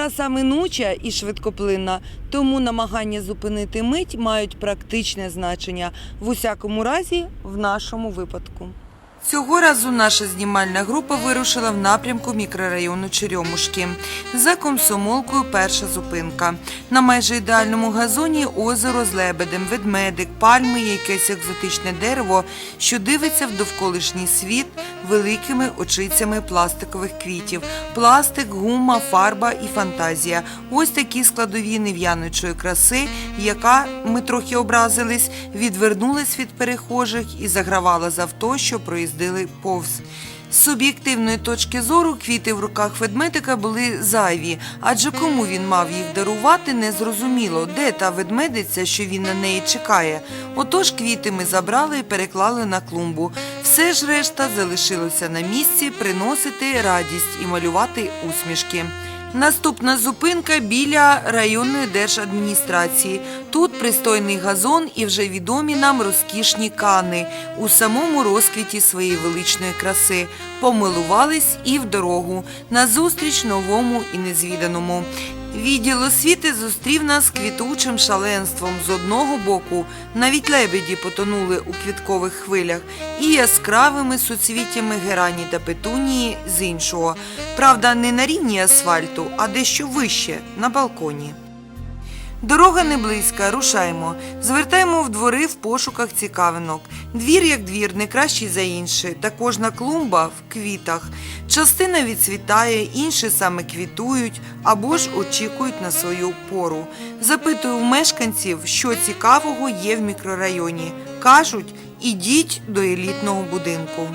краса минуча і швидкоплинна, тому намагання зупинити мить мають практичне значення, в усякому разі, в нашому випадку. Цього разу наша знімальна група вирушила в напрямку мікрорайону Черемушки. За комсомолкою перша зупинка. На майже ідеальному газоні озеро з лебедем, ведмедик, пальми, якесь екзотичне дерево, що дивиться в довколишній світ великими очицями пластикових квітів. Пластик, гума, фарба і фантазія. Ось такі складові нев'яночої краси, яка ми трохи образились, відвернулась від перехожих і загравала з авто, що проїздили повз. З суб'єктивної точки зору квіти в руках ведмедика були зайві, адже кому він мав їх дарувати, незрозуміло, де та ведмедиця, що він на неї чекає. Отож квіти ми забрали і переклали на клумбу. Все ж решта залишилося на місці приносити радість і малювати усмішки. Наступна зупинка біля районної держадміністрації. Тут пристойний газон і вже відомі нам розкішні кани у самому розквіті своєї величної краси. Помилувались і в дорогу назустріч новому і незвіданому. Відділ освіти зустрів нас квітучим шаленством з одного боку, навіть лебеді потонули у квіткових хвилях, і яскравими суцвіттями герані та петунії з іншого. Правда, не на рівні асфальту, а дещо вище на балконі. Дорога не близька, рушаємо. Звертаємо в двори в пошуках цікавинок. Двір як двір, не кращий за інший, та кожна клумба в квітах. Частина відцвітає, інші саме квітують або ж очікують на свою пору. Запитую в мешканців, що цікавого є в мікрорайоні. Кажуть, ідіть до елітного будинку.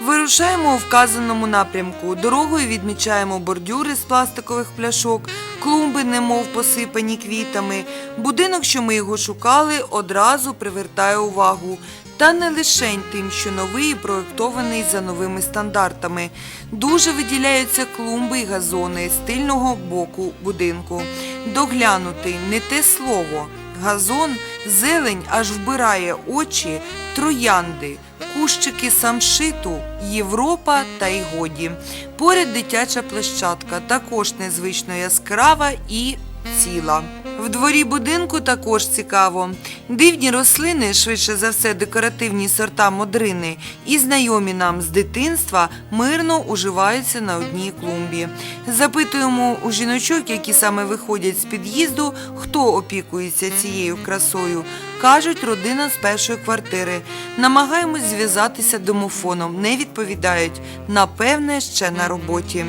Вирушаємо у вказаному напрямку. Дорогою відмічаємо бордюри з пластикових пляшок, клумби, немов посипані квітами. Будинок, що ми його шукали, одразу привертає увагу. Та не лишень тим, що новий і проєктований за новими стандартами. Дуже виділяються клумби і газони з тильного боку будинку. Доглянутий не те слово. Газон, зелень аж вбирає очі, троянди, кущики самшиту, Європа та й годі. Поряд дитяча площадка, також незвично яскрава і ціла. В дворі будинку також цікаво. Дивні рослини, швидше за все, декоративні сорта модрини, і знайомі нам з дитинства мирно уживаються на одній клумбі. Запитуємо у жіночок, які саме виходять з під'їзду, хто опікується цією красою. Кажуть, родина з першої квартири. Намагаємось зв'язатися домофоном, не відповідають. Напевне, ще на роботі.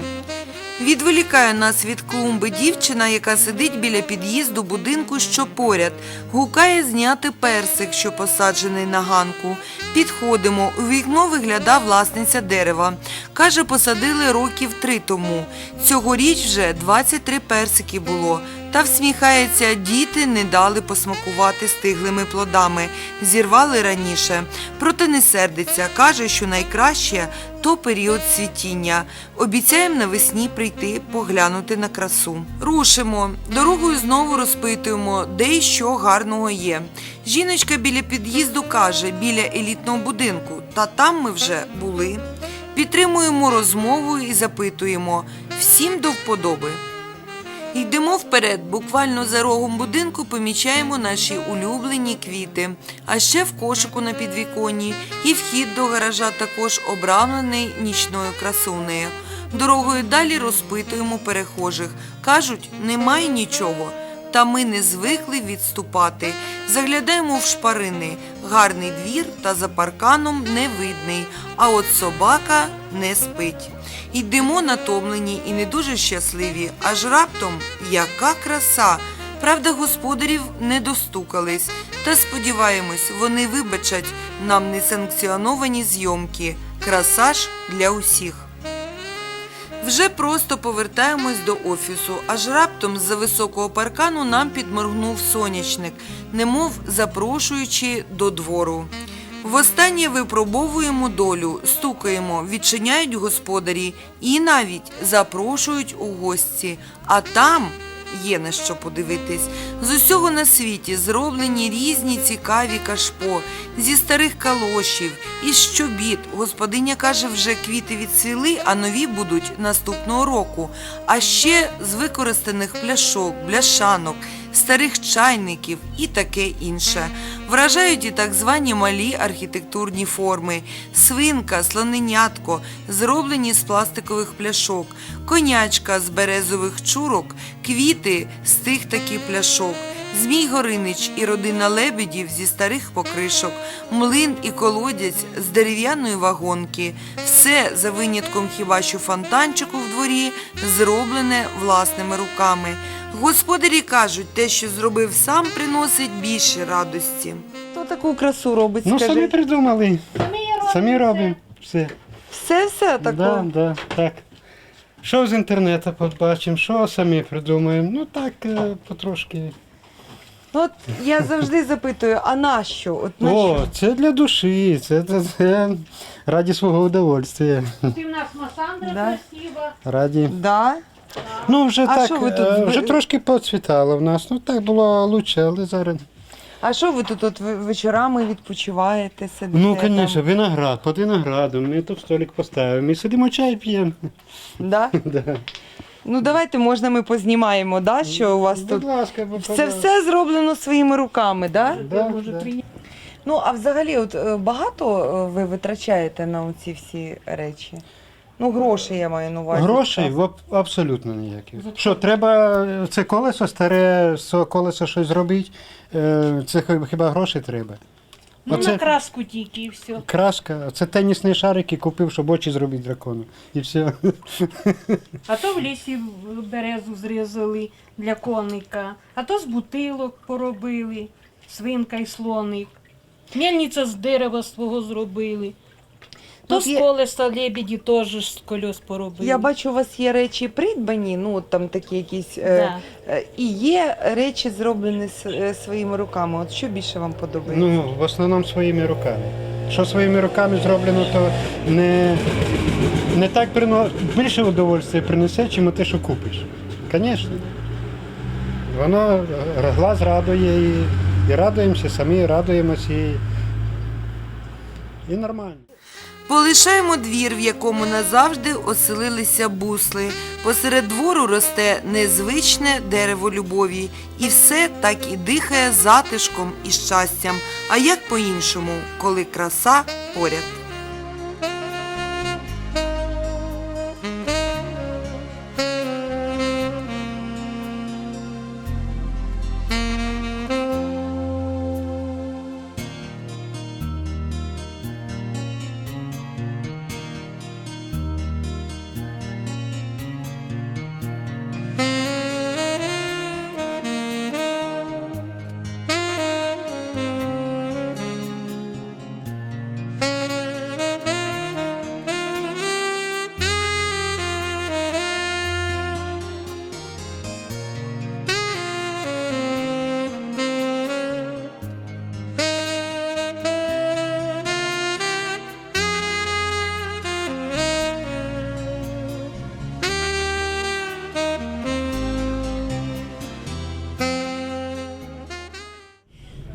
Відволікає нас від клумби дівчина, яка сидить біля під'їзду будинку, що поряд. Гукає зняти персик, що посаджений на ганку. Підходимо. У вікно виглядає власниця дерева. Каже, посадили років три тому. Цьогоріч вже 23 персики було. Та всміхається, діти не дали посмакувати стиглими плодами, зірвали раніше. Проте не сердиться, каже, що найкраще то період цвітіння. Обіцяємо навесні прийти поглянути на красу. Рушимо. Дорогою знову розпитуємо, де і що гарного є. Жіночка біля під'їзду каже, біля елітного будинку, та там ми вже були. Підтримуємо розмову і запитуємо всім до вподоби. Йдемо вперед, буквально за рогом будинку помічаємо наші улюблені квіти. А ще в кошику на підвіконні і вхід до гаража також обрамлений нічною красунею. Дорогою далі розпитуємо перехожих. Кажуть, немає нічого. Та ми не звикли відступати. Заглядаємо в шпарини. Гарний двір та за парканом не видний, а от собака не спить. Йдемо натомлені і не дуже щасливі, аж раптом яка краса! Правда, господарів не достукались, та сподіваємось, вони вибачать нам несанкціоновані зйомки. Краса ж для усіх. Вже просто повертаємось до офісу, аж раптом з-за високого паркану нам підморгнув сонячник, немов запрошуючи до двору. Востаннє випробовуємо долю, стукаємо, відчиняють господарі і навіть запрошують у гості. А там є на що подивитись. З усього на світі зроблені різні цікаві кашпо зі старих калошів, із щобіт. Господиня каже, вже квіти відцвіли, а нові будуть наступного року. А ще з використаних пляшок, бляшанок, старих чайників і таке інше. Вражають і так звані малі архітектурні форми, свинка, слоненятко, зроблені з пластикових пляшок, конячка з березових чурок, квіти з тих таки пляшок. Змій Горинич і родина лебедів зі старих покришок, млин і колодязь з дерев'яної вагонки. Все за винятком хіба що фонтанчику дворі зроблене власними руками. Господарі кажуть, те, що зробив сам, приносить більше радості. Хто таку красу робить? Ну, самі придумали. Самі робимо. Все. Все, все Да, да, так. Що з інтернету побачимо, що самі придумаємо. Ну так, е, потрошки. Ну, от я завжди запитую, а на що? От на О, що? це для душі, це, це, це раді свого удовольствия. Ты у нас Массандра Да. красиво. Раді. Да? Ну, вже А так, що ви тут е, вже ви- трошки поцвітало в нас. Ну так було лучше, але зараз. А що ви тут от ви- вечорами відпочиваєте, сидите? Ну, там? звісно, виноград, під виноградом. Ми тут столик поставимо і сидимо чай п'ємо. Да? Да. Ну давайте, можна ми познімаємо, да, що у вас Будь тут. ласка, будь Це все зроблено своїми руками, да? Да, да. Ну, а взагалі, от е, багато е, ви витрачаєте на оці всі речі? Ну, гроші я маю на увазі. Грошей в абсолютно ніяких. Що, треба е, це колесо старе, з цього колеса щось зробити, е, це хі- хіба гроші треба. Ну, Оце- на краску тільки і все. Краска, це тенісний шарик і купив, щоб очі зробити дракону. І все. А то в лісі березу зрізали для коника, а то з бутилок поробили, свинка і слоник. Мельниця з дерева свого зробили. То з колеса лебеді теж з кольос поробили. Я бачу, у вас є речі придбані, ну от там такі якісь. Да. Е, е, і є речі зроблені с- е, своїми руками. От що більше вам подобається? Ну, в основному своїми руками. Що своїми руками зроблено, то не, не так прино... більше удовольствия принесе, чим те, що купиш. Звісно. Воно е, глаз радує і, і радуємося, самі радуємося і, і нормально. Полишаємо двір, в якому назавжди оселилися бусли. Посеред двору росте незвичне дерево любові, і все так і дихає затишком і щастям. А як по-іншому, коли краса поряд?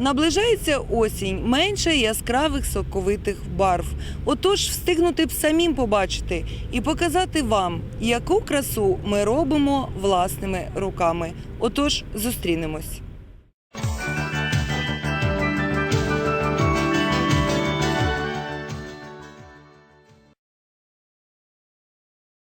Наближається осінь, менше яскравих соковитих барв. Отож, встигнути б самим побачити і показати вам, яку красу ми робимо власними руками. Отож, зустрінемось.